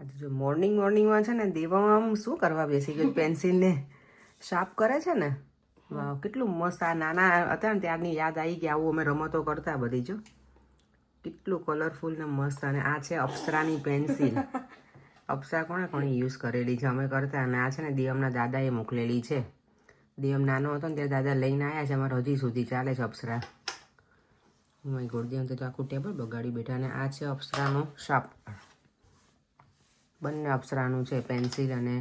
આજે જો મોર્નિંગ મોર્નિંગમાં છે ને દેવામાં આમ શું કરવા બેસી ગયું પેન્સિલને શાર્પ કરે છે ને? વાવ કેટલું મસ્ત આ નાના હતા ને ત્યારની યાદ આવી કે આવું અમે રમતો કરતા બધી, જો. કેટલું કલરફુલ ને મસ્ત. અને આ છે અપ્સરાની પેન્સિલ અપ્સરા કોણે કોણે યુઝ કરેલી છે? અમે કરતા. અને આ છે ને દેવમના દાદાએ મોકલેલી છે. દેવમ નાનો હતો ને ત્યારે દાદા લઈને આવ્યા છે. અમારે હજી સુધી ચાલે છે અપ્સરા. માય ગોડ દિયમ તો આખું ટેબલ બગાડી બેઠા. અને આ છે અપ્સરાનો શાર્પ બંને અપ્સરાનું છે પેન્સિલ અને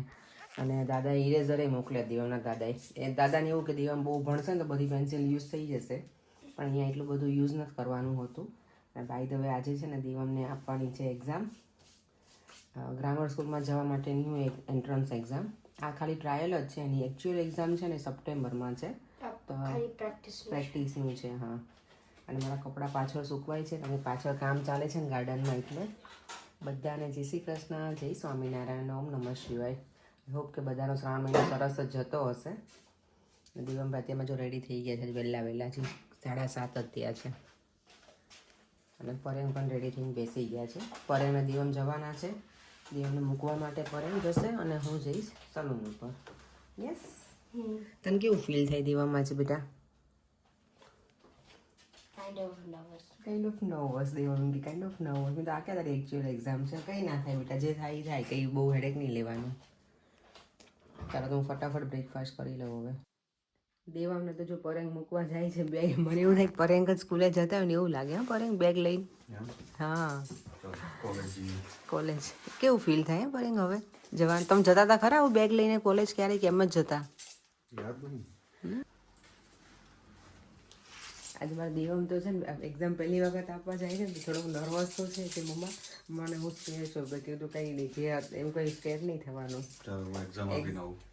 અને દાદા ઇરેઝરે મોકલ્યા દિવાના દાદાએ. એ દાદાને એવું કે દિવામ બહુ ભણશે ને તો બધી પેન્સિલ યુઝ થઈ જશે. પણ અહીંયા એટલું બધું યુઝ નથી કરવાનું હતું. અને બાય ધ વે આજે છે ને દિવામને આપવાની છે એક્ઝામ ગ્રામર સ્કૂલમાં જવા માટેની એક એન્ટ્રન્સ એક્ઝામ આ ખાલી ટ્રાયલ જ છે એની એકચ્યુઅલ એક્ઝામ છે ને સપ્ટેમ્બરમાં છે. તો પ્રેક્ટિસનું છે. હા. અને મારા કપડાં પાછળ સૂકવાય છે અને પાછળ કામ ચાલે છે ને ગાર્ડનમાં એટલે. બધાને જય શ્રી કૃષ્ણ જય સ્વામિનારાયણ ઓમ નમઃ શિવાય. હોપ કે બધાનો શ્રાવણ મહિનો સરસ જ જતો હશે. દિવમભાઈ તેમાં જો રેડી થઈ ગયા છે વહેલા વહેલા છે સાડા સાત અત્યા છે. અને પરેમ પણ રેડી થઈને બેસી ગયા છે. પરેમે દિવમ જવાના છે. દિવમને મૂકવા માટે પરેમ જશે અને હું જઈશ સલૂન ઉપર. યસ તને કેવું ફીલ થાય દીવામાં છે બેટા kind of nervous. Kind of nervous દેવાનું કે કાઇન્ડ ઓફ નર્વસ મેં તો આ ક્યાં તારી એકચ્યુઅલ એક્ઝામ છે? કંઈ ના થાય બેટા જે થાય એ થાય કંઈ બહુ હેડેક નહીં લેવાનું. ચાલો તો હું ફટાફટ બ્રેકફાસ્ટ કરી લઉં હવે. દેવામને તો જો પરેંગ મૂકવા જાય છે બેગ. મને એવું થાય પરંગ જ સ્કૂલે જતા હોય ને એવું લાગે હા પરેંગ બેગ લઈને? હા. કોલેજ કેવું ફીલ થાય હે પરેંગ હવે? જવાનું તમે જતા હતા ખરા હું બેગ લઈને કોલેજ ક્યારેક? એમ જ જતા. આજે મારા દેવમ તો છે ને એક્ઝામ પહેલી વખત આપવા જાય ને થોડોક નર્વસ તો છે કે મમ્મા મને હું સ્કેર છું મેં કીધું કંઈ નહીં જે એવું કંઈ સ્કેર નહીં થવાનું.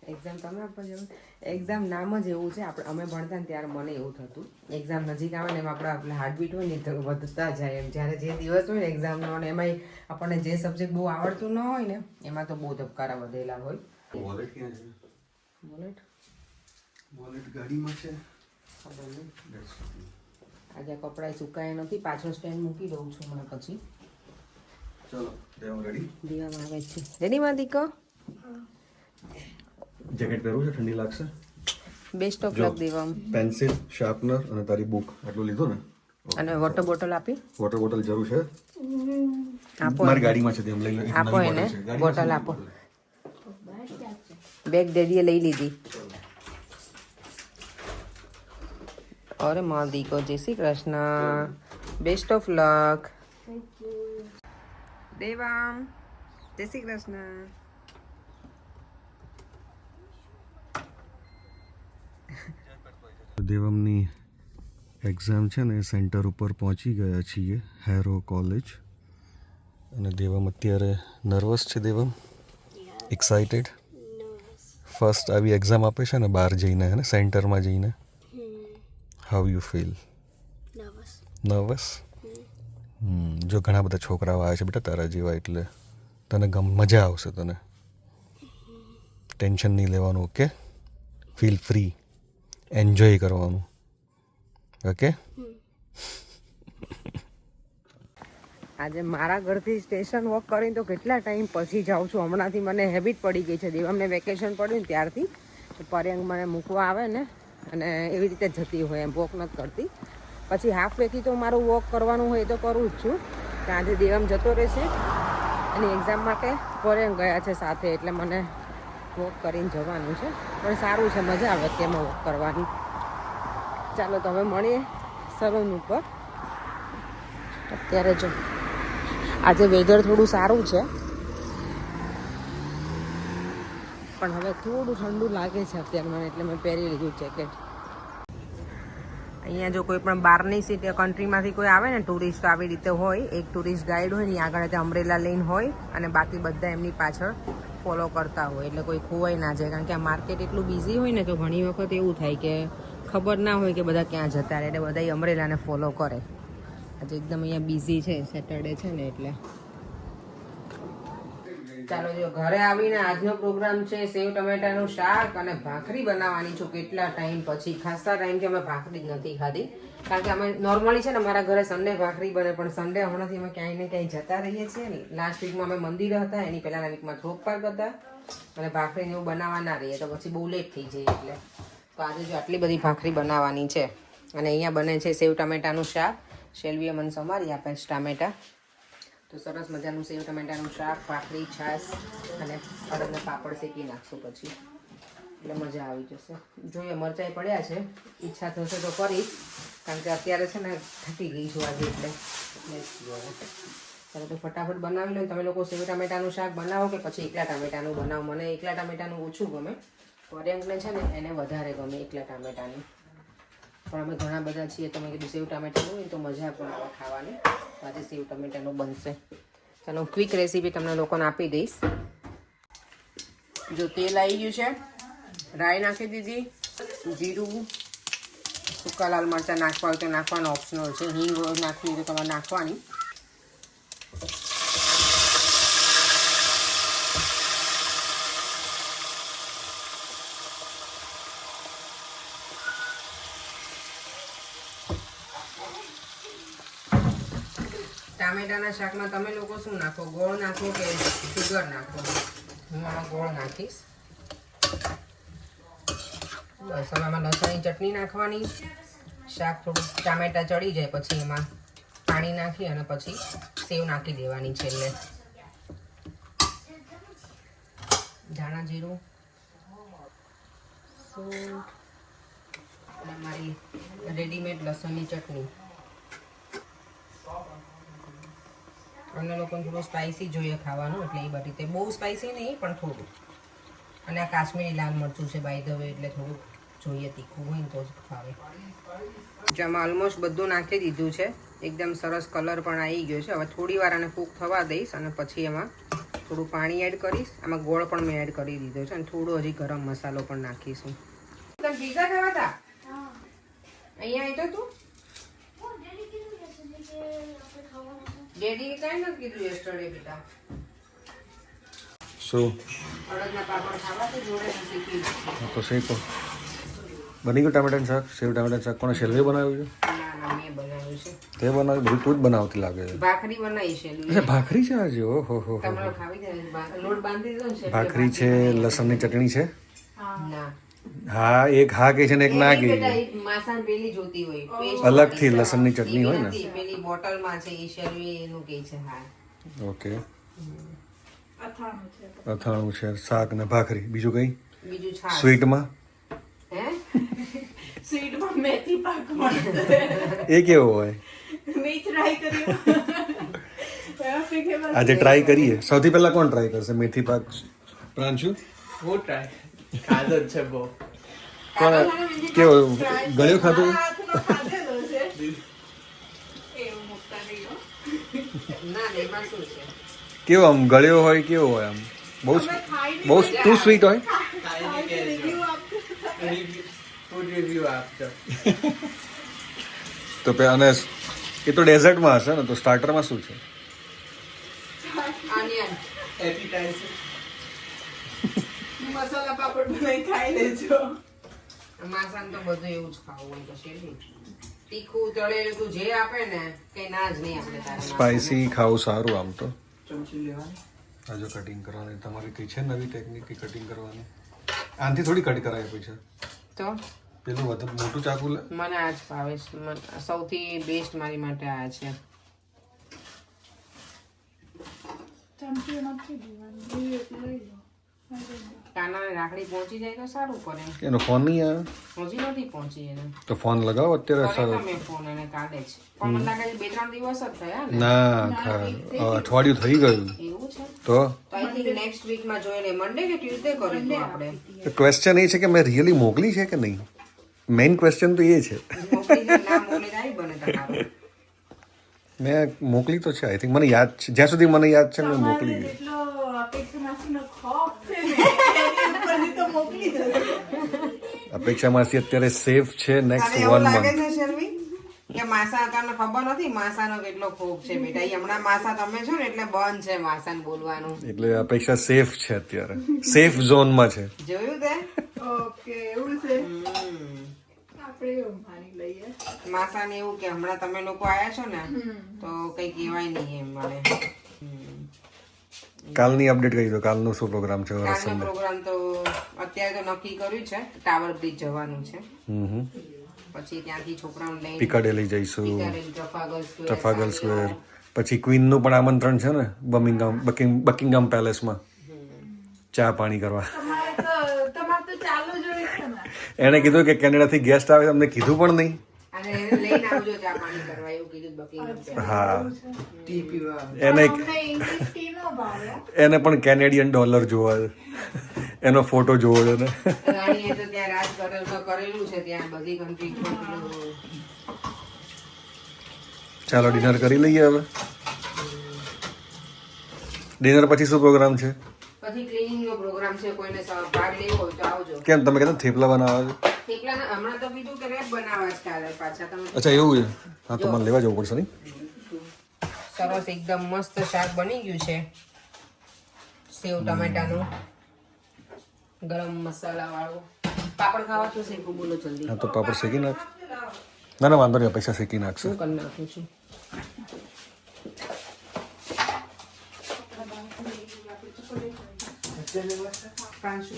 એક્ઝામ તમે આપવા જાવ એક્ઝામ નામ જ એવું છે આપણે અમે ભણતા ને ત્યારે મને એવું થતું. એક્ઝામ નજીક આવે ને એમાં આપણે આપણે હાર્ટબીટ હોય ને તો વધતા જાય એમ. જ્યારે જે દિવસ હોય ને એક્ઝામનો અને એમાંય આપણને જે સબ્જેક્ટ બહુ આવડતું ન હોય ને એમાં તો બહુ ધબકારા વધેલા હોય. વોલેટ ક્યાં છે? બોલેટ વોલેટ ગાડીમાં છે? ખબર નહીં. આજે કપડાં સુકાયા નથી પાછળ સ્ટેન્ડ મૂકી દઉં છું મને પછી. ચલો દેવા રેડી દીવામાં આવે છે. રેડી માં દીકો? જેકેટ પહેરું છે ઠંડી લાગશે? Best of. લક દેવા પેન્સિલ શાર્પનર અને તારી બુક આટલું લીધું ને? અને વોટર બોટલ આપી? વોટર બોટલ જરૂર છે? આપો મારી ગાડીમાં છે તેમ લઈ લો. આપો એને. બોટલ આપો. બેગ ડેડીએ લઈ લીધી. અરે मालदी को। जय Shri Krishna best of luck. Devam જય શ્રી કૃષ્ણ દેવમની એક્ઝામ છે ને સેન્ટર ઉપર પહોંચી ગયા છીએ હેરો કોલેજ અને દેવમ અત્યારે નર્વસ છે દેવમ એક્સાઇટેડ. ફર્સ્ટ આવી એક્ઝામ આપે છે ને બહાર જઈને હે ને સેન્ટરમાં જઈને how you feel nervous nervous જો ઘણા બધા છોકરાઓ આવે છે બેટા તારા જેવા એટલે તને ગમ મજા આવશે તને. ટેન્શન નહીં લેવાનું ઓકે ફીલ ફ્રી એન્જોય કરવાનું. ઓકે આજે મારા ઘરથી સ્ટેશન વોક કરીને તો કેટલા ટાઈમ પછી જાઉં છું. હમણાંથી મને હેબિટ પડી ગઈ છે. દેવમને વેકેશન પડ્યું ને ત્યારથી. પર્યંગ મને મૂકવા આવે ને. અને એવી રીતે જતી હોય એમ વોક નથી કરતી. પછી હાફ વેથી તો મારું વોક કરવાનું હોય તો કરું જ છું. આજે દેવમ જતો રહેશે. અને એક્ઝામ માટે ફોરેન ગયા છે સાથે, એટલે મને વોક કરીને જવાનું છે. પણ સારું છે, મજા આવે તેમાં વોક કરવાની. ચાલો, તો હવે મળીએ સલૂન ઉપર. અત્યારે જો, આજે વેધર થોડું સારું છે. પણ હવે થોડું ઠંડુ લાગે છે અત્યારે મને, એટલે મેં પહેરી લીધું જેકેટ અહીંયા જો કોઈ પણ બહારની સિટી કન્ટ્રીમાંથી કોઈ આવે ને ટુરિસ્ટ આવી રીતે હોય. એક ટુરિસ્ટ ગાઈડ હોય ને આગળ ત્યાં અમરેલા લઈને હોય અને બાકી બધા એમની પાછળ ફોલો કરતા હોય. એટલે કોઈ ખોવાઈ ના જાય. કારણ કે આ માર્કેટ એટલું બિઝી હોય ને તો ઘણી વખત એવું થાય કે ખબર ના હોય કે બધા ક્યાં જતા રહે. એટલે બધા અમરેલાને ફોલો કરે. આજે એકદમ અહીંયા બિઝી છે સેટરડે છે ને એટલે. ચાલો જો ઘરે આવીને આજનો પ્રોગ્રામ છે, સેવ ટમેટાનું શાક અને ભાખરી બનાવવાની છું. કેટલા ટાઈમ પછી ખાસા ટાઈમથી અમે ભાખરી જ નથી ખાધી. કારણ કે અમે નોર્મલી છે ને, અમારા ઘરે સન્ડે ભાખરી બને, પણ સન્ડે હમણાંથી અમે ક્યાંય ને ક્યાંય જતા રહીએ છીએ ને. લાસ્ટ વીકમાં અમે મંદિર હતા, એની પહેલાના વીકમાં થોક પાર્ક હતા. અને ભાખરીને એવું બનાવવા ના રહીએ, તો પછી બહુ લેટ થઈ જઈએ એટલે. તો આજે જો આટલી બધી ભાખરી બનાવવાની છે. અને અહીંયા બને છે સેવ ટમેટાનું શાક. શેલવીએ મને સમારી આપે છે ટામેટા. તો સરસ મજાનું સેવ ટમેટાનું શાક, ભાખરી, છાશ અને અડદને પાપડ શેકી નાખશું પછી. એટલે મજા આવી જશે. જોઈએ મરચાઈ પડ્યા છે. ઈચ્છા થશે તો કરીશ. કારણ કે અત્યારે છે ને થકી ગઈ છું આજે એટલે. ચાલો તો ફટાફટ બનાવી લો તમે લોકો સેવ ટામેટાનું શાક બનાવો કે પછી એકલા ટામેટાનું બનાવો. મને એકલા ટામેટાનું ઓછું ગમે. પર્યંકને છે ને એને વધારે ગમે એકલા ટામેટાનું. પણ અમે ઘણા બધા છીએ. તમે કીધું સેવ ટામેટાનું હોય તો મજા પણ આવે ખાવાની. આજે સેવ ટામેટાનું બનશે. ચાલો ક્વિક રેસીપી તમને લોકોને આપી દઈશ. જો તેલ આવી ગયું છે. રાઈ નાખી દીધી. જીરું, સૂકા લાલ મરચાં નાખવા હોય તો નાખવાનું ઓપ્શનલ છે. હિંગ નાખવી હોય તો તમારે નાખવાની. ટામેટાના શાકમાં તમે લોકો શું નાખો? ગોળ નાખો કે સુગર નાખો? હું આમાં ગોળ નાખીશ. બસ, હવે આમાં લસણની ચટણી નાખવાની. શાક થોડું ટામેટા ચડી જાય, પછી એમાં પાણી નાખી અને પછી સેવ નાખી દેવાની છેલ્લે. ધાણા જીરું. અને મારી રેડીમેડ લસણની ચટણી. અમને લોકોને થોડું સ્પાઇસી જોઈએ ખાવાનું એટલે એ બધી તે બહુ સ્પાઇસી નહીં પણ થોડું. અને આ કાશ્મીરી લાલ મરચું છે બાય ધ વે એટલે થોડુંક જોઈએ તીખું હોય ને તો જ ખાવે. જેમાં ઓલમોસ્ટ બધું નાખી દીધું છે. એકદમ સરસ કલર પણ આવી ગયો છે. હવે થોડી વાર આને કૂક થવા દઈશ અને પછી એમાં થોડું પાણી એડ કરીશ. આમાં ગોળ પણ મેં એડ કરી દીધો છે અને થોડો હજી ગરમ મસાલો પણ નાખીશું. તમે પીઝા ખાવા હતા? અહીંયા આવી તો તું કાંઈ નથી કીધું યસ્ટરડે બેટા. શું? અડદના પાપડ જોડે હા તો બની ગયું ટામેટાનું શાક? સેવ ટામેટાનું શાક? કોણે શેલવે બનાવ્યું ના ના મેં બનાવ્યું છે. તે બનાવ્યું? બધું તું જ બનાવતી લાગે છે. ભાખરી બનાવી છે અચ્છા ભાખરી છે આજે? ઓહો હો હો ભાખરી છે લસણની ચટણી છે? ના. હા એક હા કે છે ને એક ના કે. એક પેલી જોતી હોય પેસ્ટ અલગથી લસણની ચટણી હોય ને? પેલી બોટલમાં છે એ શરવી એનું કે છે હા. ઓકે. અથાણું છે. શાક ને ભાખરી. બીજું કઈ? બીજું છાશ. સ્વીટમાં? હે? સ્વીટમાં મેથી પાક એ કેવો હોય? મેં ટ્રાય કર્યો. આજે ટ્રાય કરીએ. સૌથી પહેલા કોણ ટ્રાય કરશે? મેથી પાક? પ્રાંશુ? હું ટ્રાય ખાધો છે બહુ. કોણ કેવો ગળ્યો ખાધો? કેવો આમ ગળ્યો હોય કેવો હોય આમ? બહુ બહુ ટુ સ્વીટ હોય? તો પે અને એ તો ડેઝર્ટમાં હશે ને તો સ્ટાર્ટરમાં શું છે? મસાલા પાપડ બનાવી ખાઈ લેજો. માસાન તો બધું એવું જ ખાવું હોય તો શેરવી તીખું તળેલું જે આપે ને કે ના જ નહીં આપણે તારે સ્પાઇસી ખાવું સારું આમ તો. ચમચી લેવાની. આ કટિંગ કરવાની. તમારી કઈ છે નવી ટેકનિક કે કટિંગ કરવાની? આનથી થોડી કટ કરાય પછી. તો? પેલું વધુ મોટું ચાકુ લે. મને આ જ ભાવે છે. સૌથી બેસ્ટ મારી માટે આ છે. ચમચી નથી દેવાની એટલે લઈ લો કાનાને રાખડી પહોંચી જાય તો સારું પડે. એનો ફોન નહીં આવે? હજી નથી પહોંચી એને. તો ફોન લગાવો અત્યારે સારું. તમે ફોન એને કાઢે છે. પણ મને લાગે છે બે ત્રણ દિવસ જ થયા ને. ના અઠવાડિયું થઈ ગયું. એવું છે? તો? તો આઈ થિંક નેક્સ્ટ વીકમાં જોઈને મંડે કે ટ્યુઝડે કરીશું આપણે. ક્વેશ્ચન એ છે કે મેં રિયલી મોકલી છે કે નહીં? મેઇન ક્વેશ્ચન તો એ છે. મેં મોકલી તો છે આઈ થિંક મને યાદ છે. જ્યાં સુધી મને યાદ છે મેં મોકલી અપેક્ષા અપેક્ષામાંથી અત્યારે સેફ છે નેક્સ્ટ વન મંથ કે માસા તમને ખબર નથી માસાનો કેટલો ખોફ છે બેટા. હમણાં માસા તમે છો ને એટલે બંધ છે માસાને બોલવાનું. એટલે અપેક્ષા સેફ છે અત્યારે. સેફ ઝોનમાં છે. જોયું તે? ઓકે એવું છે. માસાને એવું કે હમણાં તમે લોકો આયા છો ને તો કઈ કહેવાય નહીં એમ મને. કાલની અપડેટ કહી દો કાલનો શું પ્રોગ્રામ છે? કાલનો પ્રોગ્રામ તો અત્યારે તો નક્કી કર્યું છે. ટાવર બ્રિજ જવાનું છે. પછી ત્યાંથી છોકરાઓને લઈને પિકાડેલી જઈશું. Trafalgar square. પછી ક્વીનનું પણ આમંત્રણ છે ને? બમિંગમ બકિંગ બકિંગહામ પેલેસમાં ચા પાણી કરવા. તમારે તો તમારે તો ચાલુ જ હોય છે ને. એણે કીધું કે કેનેડાથી ગેસ્ટ આવે અમને કીધું પણ નહીં. હા. એને એને પણ કેનેડિયન ડોલર જોવા એનો ફોટો જોવો છે ને રાણીએ તો ત્યાં રાજ કરેલું છે ત્યાં બધી કન્ટ્રી ચાલો ડિનર કરી લઈએ હવે. ડિનર પછી શું પ્રોગ્રામ છે? પછી ક્લીનિંગ નો પ્રોગ્રામ છે કોઈને ભાગ લેવો હોય તો આવજો. કેમ તમે કહેતા થેપલા બનાવો છો? થેપલા હમણાં તો કીધું કે રેપ બનાવવા છે કાલે પાછા તમે અચ્છા એવું છે. હા તો મને લેવા જવું પડશે નહીં? સરસ એકદમ મસ્ત શાક બની ગયું છે. સેવ ટમેટાનું. ગરમ મસાલા વાળું પાપડ ખાવા તો શેકો બોલો જલ્દી. હા તો પાપડ શેકી નાખ. ના ના વાંધો નહીં પૈસા શેકી નાખશે કરી નાખું છું? પાંચસો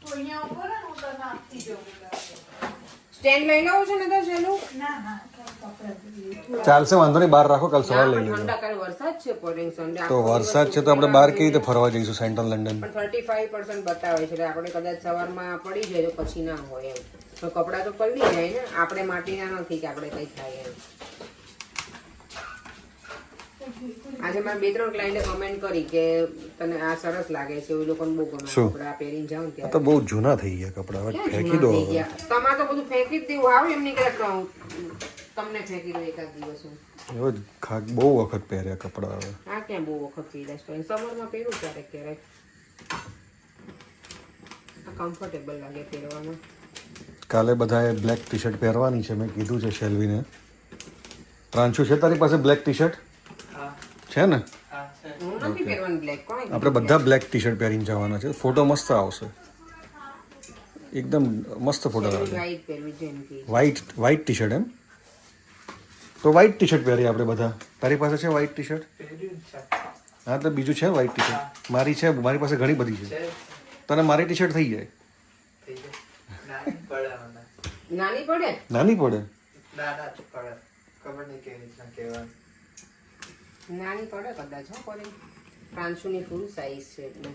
તો અહીંયા ઉપર ને હું તને આપતી જાઉં. સ્ટેન્ડ છું ને તો ચાલશે વાંધો નહીં બહાર રાખો કાલ સવારે લઈ લેજો. વરસાદ છે પડે સન્ડે તો વરસાદ છે તો આપણે બહાર કેવી રીતે ફરવા જઈશું સેન્ટ્રલ લંડન પણ થર્ટી ફાઈવ પર્સન્ટ બતાવે છે એટલે આપણે કદાચ સવારમાં પડી જાય તો પછી ના હોય એમ. તો કપડાં તો પલળી જાય ને આપણે માટીના નથી કે આપણે કઈ થાય એમ. આજે મારે બે ત્રણ ક્લાયન્ટે કમેન્ટ કરી કે તને આ સરસ લાગે છે એ લોકોને બહુ ગમે? કપડાં પહેરીને જાઉં ત્યાં તો બહુ જૂના થઈ ગયા કપડા હવે ફેંકી દો તમારે તો બધું ફેંકી જ દેવું આવે એમની કદાચ કહું તમને ફેંકી દો એકાદ દિવસ એવો જ ખા બહુ વખત પહેર્યા કપડા હવે. આ ક્યાં બહુ વખત પહેર્યા છે? સમરમાં પહેરું ક્યારેક ક્યારેક. કમ્ફર્ટેબલ લાગે પહેરવામાં. કાલે બધાએ બ્લેક ટી શર્ટ પહેરવાની છે મેં કીધું છે શેલ્વીને. પ્રાંશુ છે તારી પાસે બ્લેક ટી શર્ટ છે ને? આપણે બધા બ્લેક ટી શર્ટ પહેરીને જવાના છે. ફોટો મસ્ત આવશે. એકદમ મસ્ત ફોટો આવશે. વ્હાઈટ વ્હાઈટ ટી શર્ટ એમ? તો વ્હાઈટ ટી શર્ટ પહેરીએ આપણે બધા. તારી પાસે છે વ્હાઈટ ટી શર્ટ હા તો બીજું છે વ્હાઈટ ટી શર્ટ મારી છે મારી પાસે ઘણી બધી છે. તને મારી ટી શર્ટ થઈ જાય. થઈ જાય. ના પડે મને. નાની પડે? નાની પડે. ખબર નહીં કેવી રીતના કહેવાનું. નાની પડે કદાચ હો પડે. પાંચસોની ફૂલ સાઈઝ છે એટલે.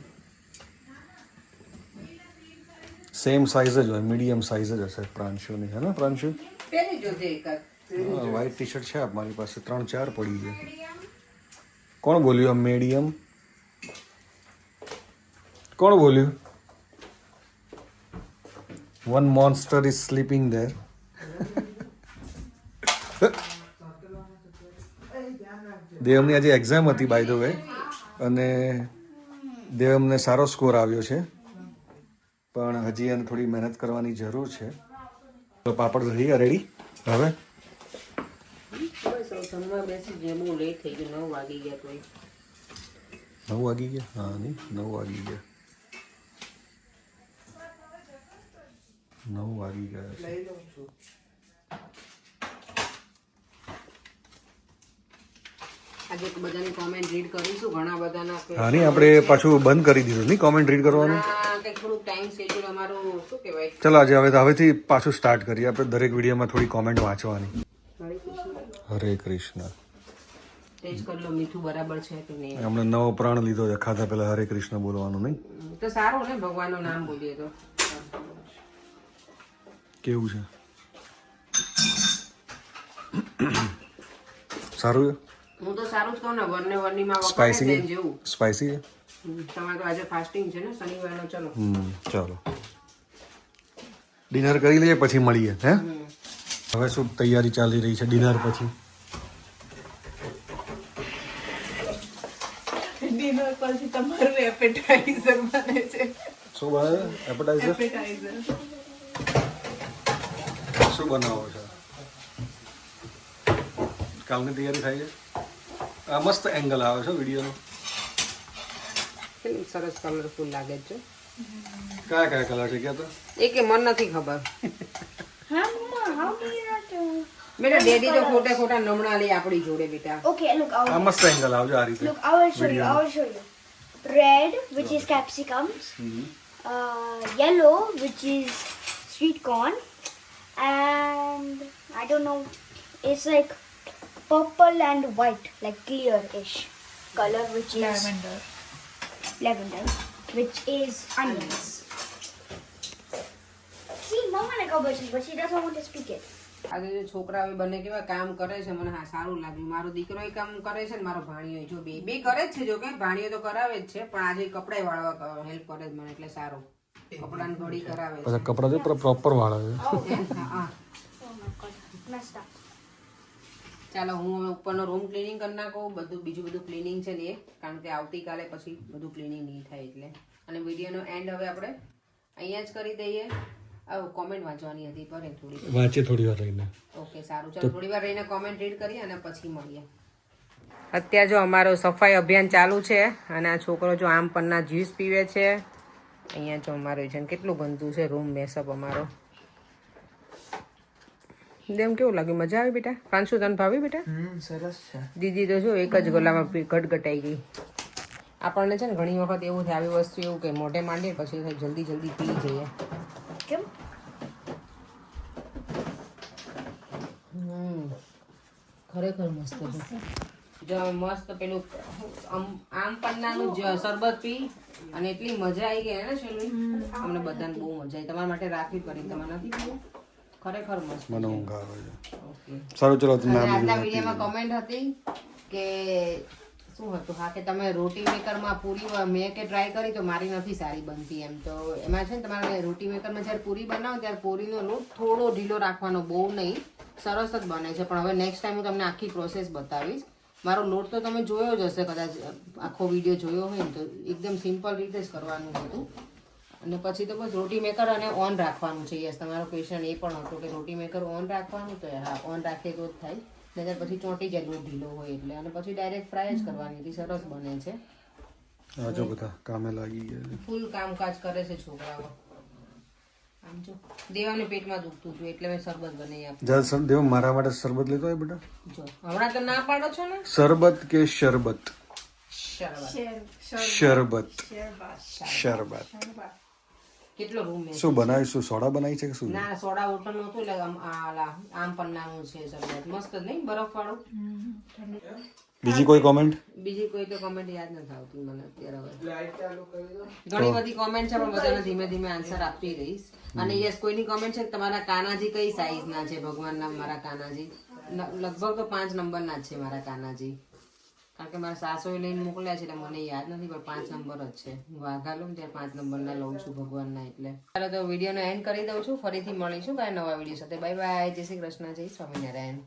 સેમ સાઇઝ જ હોય મીડિયમ સાઈઝ જ હશે પ્રાંશુની હે ને પ્રાંશુ પહેરી જોજે એક વ્હાઈટ ટી શર્ટ છે મારી પાસે ત્રણ ચાર પડી છે. કોણ બોલ્યું મીડિયમ કોણ બોલ્યું? One monster is sleeping there દેવમની આજે એક્ઝામ હતી બાય ધ વે અને દેવમને સારો સ્કોર આવ્યો છે. પણ હજી એને થોડી મહેનત કરવાની જરૂર છે. તો પાપડ રહી રેડી હવે? નવ વાગી ગયા. હા, નહીં, નવ વાગી ગયા. નવ વાગી ગયા છે લઈ લઉં છું આજે બધાની કોમેન્ટ રીડ કરીશું ઘણા બધાના હા નહીં આપણે પાછું બંધ કરી દીધું નહીં કોમેન્ટ રીડ કરવાનું? થોડુંક ટાઈમ શેડ્યુલ અમારું શું કહેવાય? ચલો આજે હવે હવેથી પાછું સ્ટાર્ટ કરીએ આપણે દરેક વિડીયોમાં થોડી કોમેન્ટ વાંચવાની. હરે કૃષ્ણ. હમણાં નવો પ્રાણ લીધો છે ખાધા પહેલા હરે કૃષ્ણ બોલવાનું નહીં? તો સારું ને? ભગવાનનું નામ બોલીએ તો. કેવું છે? સારું હું તો સારું જ કહું ને વરને વરનીમાં વખતે સ્પાઇસી તેમ છે જેવું. સ્પાઇસી છે તમારે તો આજે ફાસ્ટિંગ છે ને શનિવારનો ચલો. હમ ચાલો. ડિનર કરી લઈએ પછી મળીએ હે? હવે શું તૈયારી ચાલી રહી છે ડિનર પછી? ડિનર પછી તમારું એપેટાઇઝર બને છે. શું બને એપેટાઇઝર એપેટાઇઝર શું બનાવો છો? કાલની તૈયારી થાય છે? આ મસ્ત એંગલ આવે છે વિડીયોનો કેટલું સરસ કલરફુલ લાગે છે કયા કયા કલર છે ક્યાં તો એ કે મન નથી ખબર? બેટા ડેડી તો ખોટે ખોટા નમણા લે આપણી જોડે બેટા look, I'll, આ મસ્ત એંગલ આવજો આ રીતે will show you. I will show you. Red, which is capsicums. Uh, yellow, which is sweet corn, and I don't know. It's like purple and white, like clear-ish color, which is Lavender. lavender, which is onions. See, Mama like a bush, but she doesn't want to speak it. આજે જે છોકરાઓ બંને કેવા કામ કરે છે મને હા સારું લાગ્યું મારો દીકરો એ કામ કરે છે ને મારો ભાણિયો જો બે બે કરે જ છે જો કે ભાણિયો તો કરાવે જ છે પણ આજે કપડાય વાળવા હેલ્પ કરે જ મને એટલે સારું કપડાની ઘડી કરાવે છે કપડાં પ્રોપર વાળા છે હા, હા. ચાલો હું હવે ઉપરનો રૂમ ક્લિનિંગ કરી નાખું. બધું બીજું બધું ક્લિનિંગ છે ને એ કારણ કે આવતીકાલે પછી બધું ક્લિનિંગ નહીં થાય એટલે. અને વિડીયોનો એન્ડ હવે આપણે અહીંયા જ કરી દઈએ. હવે કોમેન્ટ વાંચવાની હતી પર થોડી વાંચે થોડી વાર રહીને. ઓકે સારું. ચાલો થોડી વાર રહીને કોમેન્ટ રીડ કરીએ અને પછી મળીએ. અત્યારે જો અમારો સફાઈ અભિયાન ચાલુ છે અને આ છોકરો જો આમ પરના જ્યુસ પીવે છે. અહીંયા જો અમારું છે ને કેટલું ગંદુ છે રૂમ મેસઅપ અમારો. એમ કેવું લાગ્યું? મજા આવી બેટા? પાંચસો તને ભાવી બેટા? સરસ છે. દીદી તો જો એક જ ગોલામાં પી- ગટગટાઈ ગઈ. આપણને છે ને ઘણી વખત એવું થાય આવી વસ્તુ એવું કે મોઢે માંડીએ પછી જલ્દી જલ્દી પી જઈએ. કેમ? હમ. ખરેખર મસ્ત છે. જો મસ્ત પેલું આમ- આમ પન્નાનું જ શરબત પી અને એટલી મજા આવી ગઈ ને શેલું અમને બધાને બહુ મજા આવી તમારા માટે રાખવી પડી તમારા નથી ખરેખર મસ્ત મને ઊંઘ આવે છે સારું ચલો તમને આજના વિડીયોમાં કમેન્ટ હતી કે શું હતું? હા કે તમે રોટી મેકરમાં પૂરી મેં કે ટ્રાય કરી તો મારી નથી સારી બનતી એમ. તો એમાં છે ને તમારે રોટી મેકરમાં જ્યારે પૂરી બનાવો ત્યારે પૂરીનો લોટ થોડો ઢીલો રાખવાનો બહુ નહીં. સરસ જ બને છે. પણ હવે નેક્સ્ટ ટાઈમ હું તમને આખી પ્રોસેસ બતાવીશ. મારો લોટ તો તમે જોયો જ હશે કદાચ આખો વીડિયો જોયો હોય ને તો એકદમ સિમ્પલ રીતે જ કરવાનું હતું. અને પછી તો બસ રોટી મેકર અને ઓન રાખવાનું છે. યસ તમારો ક્વેશ્ચન એ પણ હતો કે રોટી મેકર ઓન રાખવાનું? તો હા ઓન રાખીએ તો જ થાય. નહીતર પછી ચોંટી જાય લોટ ઢીલો હોય એટલે. અને પછી ડાયરેક્ટ ફ્રાય જ કરવાની હતી સરસ બને છે. આજો બધા કામે લાગી ગયા ફૂલ કામકાજ કરે છે છોકરાઓ. આમ જો દેવાને પેટમાં દુખતું હતું એટલે મેં શરબત બનાવી આપ્યું જલ સર દેવ મારા માટે શરબત લેતો હોય બેટા? જો હમણાં તો ના પાડો છો ને? શરબત કે શરબત. શરબત. શરબત. શરબત. કેટલો રૂમ છે? શું બનાવીશું સોડા બનાવી છે કે શું? ના સોડા વોટર નહોતું એટલે આમ આ લા- આમ પન્નાનું છે શરબત મસ્ત જ નહીં? બરફ વાળું બીજી કોઈ કોમેન્ટ બીજી કોઈ તો કોમેન્ટ યાદ નથી આવતી મને અત્યારે હવે. લાઈટ ચાલુ કરી દો. ઘણી બધી કોમેન્ટ છે પણ બધાને ધીમે ધીમે આન્સર આપતી રહીશ. અને યસ કોઈની કોમેન્ટ છે? કે તમારા કાનાજી કઈ સાઈઝ ના છે? ભગવાનના મારા કાનાજી. લગભગ તો પાંચ નંબરના જ છે મારા કાનાજી. કારણ કે મારા સાસુએ લઈને મોકલ્યા છે એટલે મને યાદ નથી, પણ પાંચ નંબર જ છે. હું વાઘા લઉં ત્યારે પાંચ નંબરના લઉં છું ભગવાનના એટલે. ચાલો તો વિડીયોનો એન્ડ કરી દઉં છું. ફરીથી મળીશું કાંઈ નવા વીડિયો સાથે. બાય બાય જય શ્રી કૃષ્ણ. જય સ્વામિનારાયણ.